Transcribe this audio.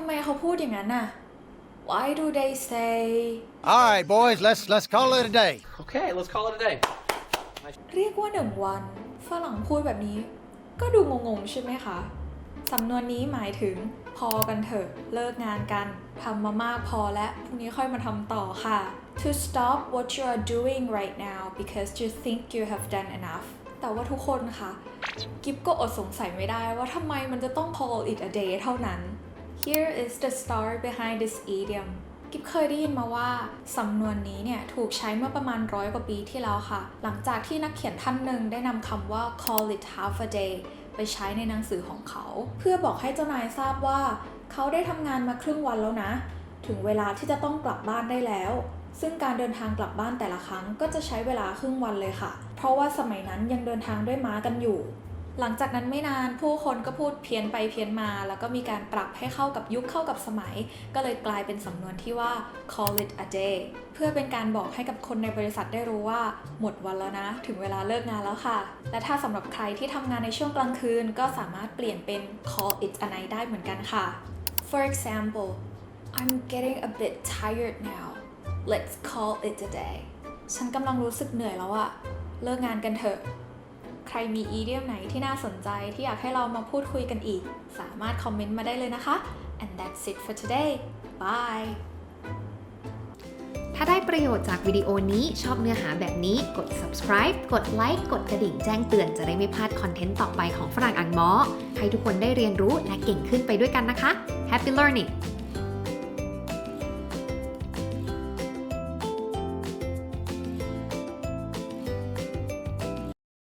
ำไมเขาพูดอย่างนั้นน่ะ Why do they say All right, boys, let's let's call it a day. Okay, let's call it a day. เรียกว่าหนึ่งวันฝรั่งพูดแบบนี้ ก็ดูงงๆใช่ไหมคะ สำนวนนี้หมายถึง พอกันเถอะ เลิกงานกันทำมามากพอแล้วพรุ่งนี้ค่อยมาทำต่อค่ะ to stop what you are doing right now because you think you have done enough แต่ว่าทุกคนคะกิฟก็อดสงสัยไม่ได้ว่าทำไมมันจะต้อง call it a day เท่านั้น Here is the story behind this idiom กิฟเคยได้ยินมาว่า สำนวนนี้เนี่ยถูกใช้เมื่อประมาณร้อยกว่าปีที่แล้วค่ะ หลังจากที่นักเขียนท่านหนึ่งได้นำคำว่า call it half a day ไปใช้ในหนังสือของเขา เพื่อบอกให้เจ้านายทราบว่า เขาได้ทำงานมาครึ่งวันแล้วนะ ถึงเวลาที่จะต้องกลับบ้านได้แล้ว ซึ่งการเดินทางกลับบ้านแต่ละครั้งก็จะใช้เวลาครึ่งวันเลยค่ะ เพราะว่าสมัยนั้นยังเดินทางด้วยม้ากันอยู่ หลังจากนั้นไม่นานผู้คนก็พูดเพี้ยนไปเพี้ยนมา แล้วก็มีการปรับให้เข้ากับยุคเข้ากับสมัย ก็เลยกลายเป็นสำนวนที่ว่า call it a day เพื่อเป็นการบอกให้กับคนในบริษัทได้รู้ว่า หมดวันแล้วนะ ถึงเวลาเลิกงานแล้วค่ะ และถ้าสำหรับใครที่ทำงานในช่วงกลางคืน ก็สามารถเปลี่ยนเป็น call it a night ได้เหมือนกันค่ะ For example I'm getting a bit tired now let's call it a day ฉันกำลังรู้สึกเหนื่อยแล้วอะเลิกงานกันเถอะ ใครมีอีเดียมไหนที่น่าสนใจที่อยากให้เรามาพูดคุยกันอีก สามารถคอมเมนต์มาได้เลยนะคะ and that's it for today bye ถ้าได้ประโยชน์จากวิดีโอนี้ชอบเนื้อหาแบบนี้กด subscribe กดไลค์กดกระดิ่งแจ้งเตือนจะได้ไม่พลาดคอนเทนต์ต่อไปของฝรั่งอังมอให้ทุกคนได้เรียนรู้และเก่งขึ้นไปด้วยกันนะคะ Happy learning